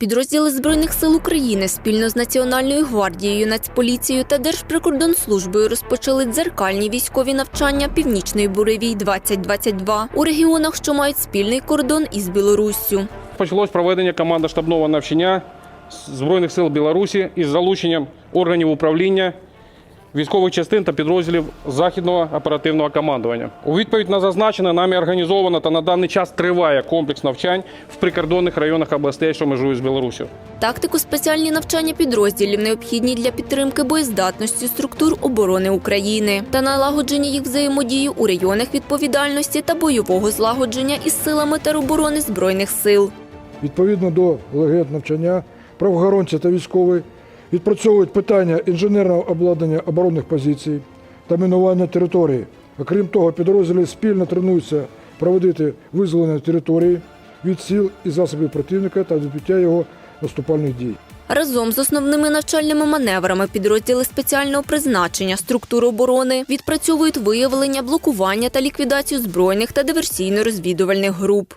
Підрозділи Збройних сил України спільно з Національною гвардією, Нацполіцією та Держприкордонслужбою розпочали дзеркальні військові навчання Північної буревій 2022 у регіонах, що мають спільний кордон із Білоруссю. Почалось проведення командно-штабного навчання Збройних сил Білорусі із залученням органів управління, військових частин та підрозділів Західного оперативного командування. У відповідь на зазначене нами організовано та на даний час триває комплекс навчань в прикордонних районах областей, що межують з Білоруссю. Тактику спеціальні навчання підрозділів необхідні для підтримки боєздатності структур оборони України та налагодження їх взаємодії у районах відповідальності та бойового злагодження із силами тероборони Збройних сил. Відповідно до легенд навчання, правоохоронці та військові відпрацьовують питання інженерного обладнання оборонних позицій та мінування території. Окрім того, підрозділи спільно тренуються проводити визволення території від сіл і засобів противника та відбиття його наступальних дій. Разом з основними навчальними маневрами підрозділи спеціального призначення структур оборони відпрацьовують виявлення, блокування та ліквідацію збройних та диверсійно-розвідувальних груп.